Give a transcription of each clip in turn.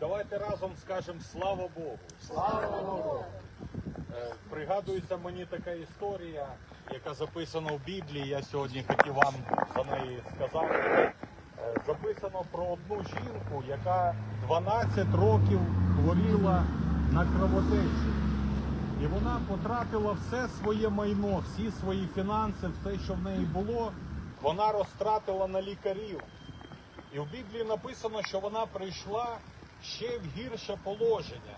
давайте разом скажемо слава Богу. Слава Богу. Е, Пригадується мені така історія, яка записана в Біблії. Я сьогодні хотів вам за неї сказати. Е, Записано про одну жінку, яка 12 років хворіла на кровотечу. І вона потратила все своє майно, всі свої фінанси, все, що в неї було, вона розтратила на лікарів. І в Біблії написано, що вона прийшла ще в гірше положення.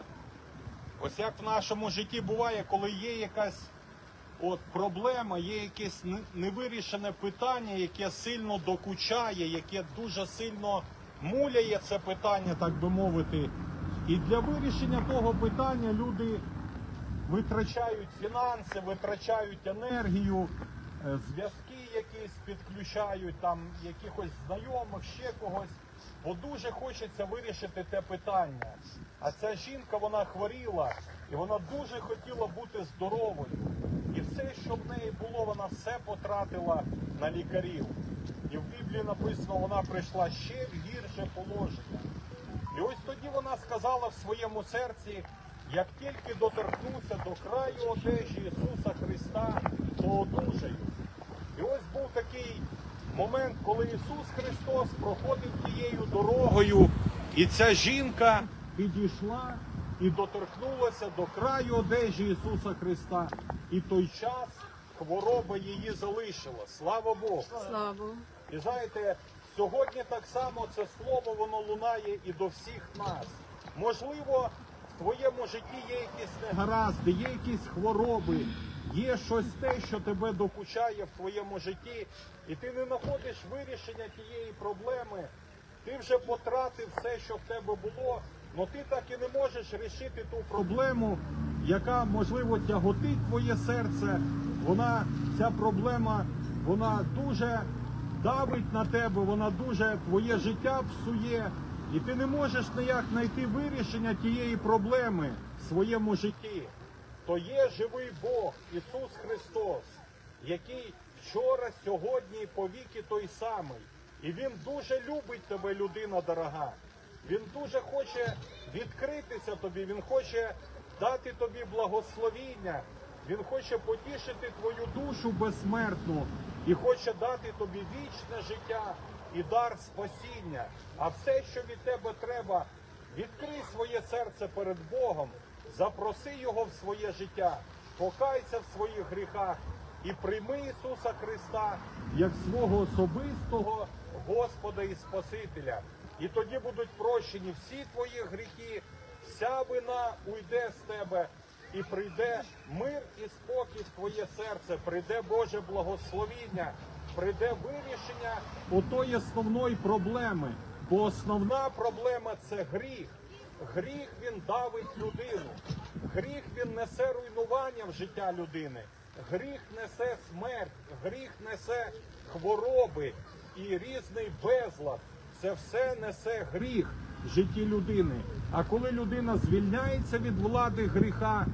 Ось як в нашому житті буває, коли є якась от проблема, є якесь невирішене питання, яке сильно докучає, яке дуже сильно муляє це питання, так би мовити. І для вирішення того питання люди витрачають фінанси, витрачають енергію, зв'язки якісь підключають, там якихось знайомих, ще когось. Бо дуже хочеться вирішити те питання. А ця жінка вона хворіла, і вона дуже хотіла бути здоровою. І все, що в неї було, вона все потратила на лікарів. І в Біблії написано, вона прийшла ще в гірше положення. І ось тоді вона сказала в своєму серці, як тільки доторкнуся до краю одежі Ісуса Христа, то одужаю. І ось був такий момент, коли Ісус Христос проходив тією дорогою, і ця жінка підійшла і доторкнулася до краю одежі Ісуса Христа. І той час хвороба її залишила. Слава Богу! Слава Богу. І знаєте, сьогодні так само це слово воно лунає і до всіх нас. Можливо, в твоєму житті є якісь негаразди, є якісь хвороби, є щось те, що тебе докучає в твоєму житті, і ти не знаходиш вирішення тієї проблеми. Ти вже потратив все, що в тебе було, але ти так і не можеш рішити ту проблему, яка можливо тяготить твоє серце. Вона ця проблема, вона дуже давить на тебе, вона дуже твоє життя псує, і ти не можеш ніяк знайти вирішення тієї проблеми в своєму житті. То є живий Бог, Ісус Христос, який вчора, сьогодні і повіки той самий. І Він дуже любить тебе, людина дорога. Він дуже хоче відкритися тобі, Він хоче дати тобі благословіння, Він хоче потішити твою душу безсмертну і хоче дати тобі вічне життя і дар спасіння. А все, що від тебе треба, відкрий своє серце перед Богом, запроси Його в своє життя, покайся в своїх гріхах і прийми Ісуса Христа як свого особистого Господа і Спасителя. І тоді будуть прощені всі твої гріхи, вся вина уйде з тебе, і прийде мир і спокій в твоє серце, прийде Боже благословіння, прийде вирішення отої основної проблеми. Бо основна проблема це гріх. Гріх він давить людину. Гріх він несе руйнування в життя людини. Гріх несе смерть, гріх несе хвороби і різний безлад. Це все несе гріх в житті людини. А коли людина звільняється від влади гріха,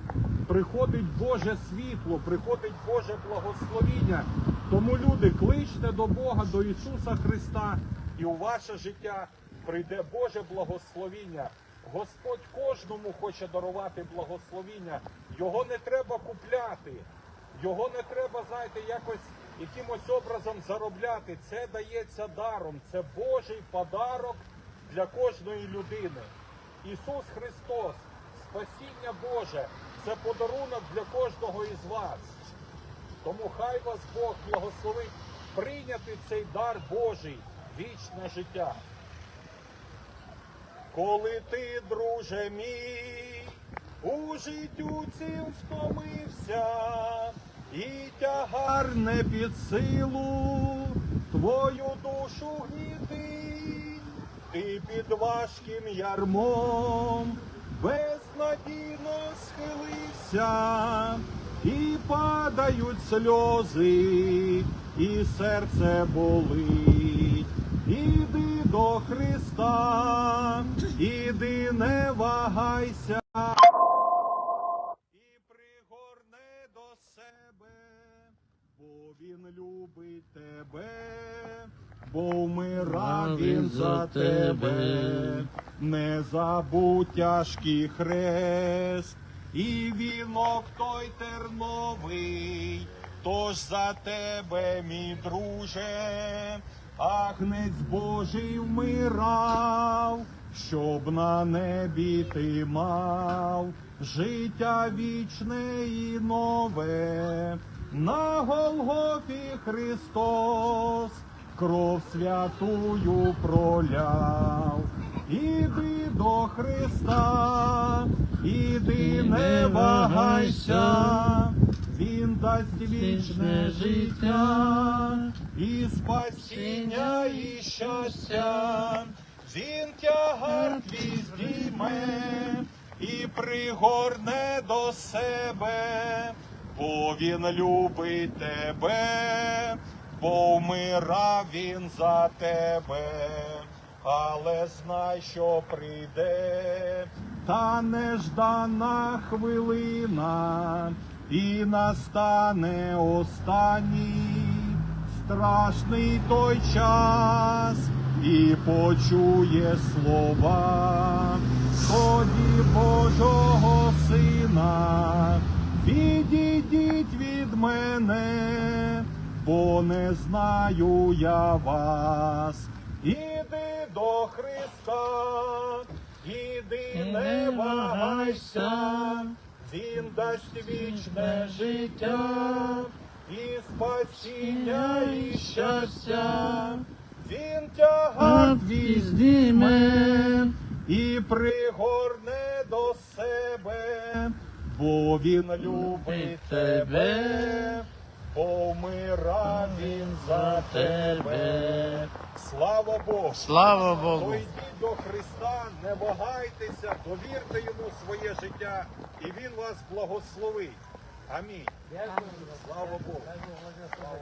приходить Боже світло, приходить Боже благословіння. Тому люди, кличте до Бога, до Ісуса Христа, і у ваше життя прийде Боже благословіння. Господь кожному хоче дарувати благословіння. Його не треба купляти. Його не треба, знаєте, якось якимось образом заробляти. Це дається даром. Це Божий подарок для кожної людини. Ісус Христос, спасіння Боже, це подарунок для кожного із вас. Тому хай вас Бог благословить прийняти цей дар Божий, вічне життя. Коли ти, друже мій, у життю цим втомився, і тягар не під силу, твою душу гнітить, ти під важким ярмом безнадійно схилився, і падають сльози, і серце болить. Іди до Христа, іди не вагайся. І пригорне до себе, бо він любить тебе, бо вмирав він за тебе, не забудь тяжкий хрест, і вінок той терновий, тож за тебе, мій друже, агнець Божий вмирав, щоб на небі ти мав життя вічне і нове, на Голгофі Христос кров святую проляв. Іди до Христа, іди не вагайся, Він дасть вічне життя, і спасіння, і щастя, Він тягар твій здійме і пригорне до себе, бо він любить тебе, бо вмирав він за тебе, але знай, що прийде та неждана хвилина, і настане останній страшний той час, і почує слова. Ході Божого Сина, відійдіть від мене, бо не знаю я вас. Іди до Христа, іди не вагайся, Він дасть вічне життя, і спасіння, і щастя. Він тягар твій здійме і пригорне до себе, бо він любить тебе, бо вмирав він за тебе. Слава Богу! Слава Богу! То йдіть до Христа, не вагайтеся, довірте йому своє життя, і він вас благословить. Амінь. Слава Богу! Слава Богу!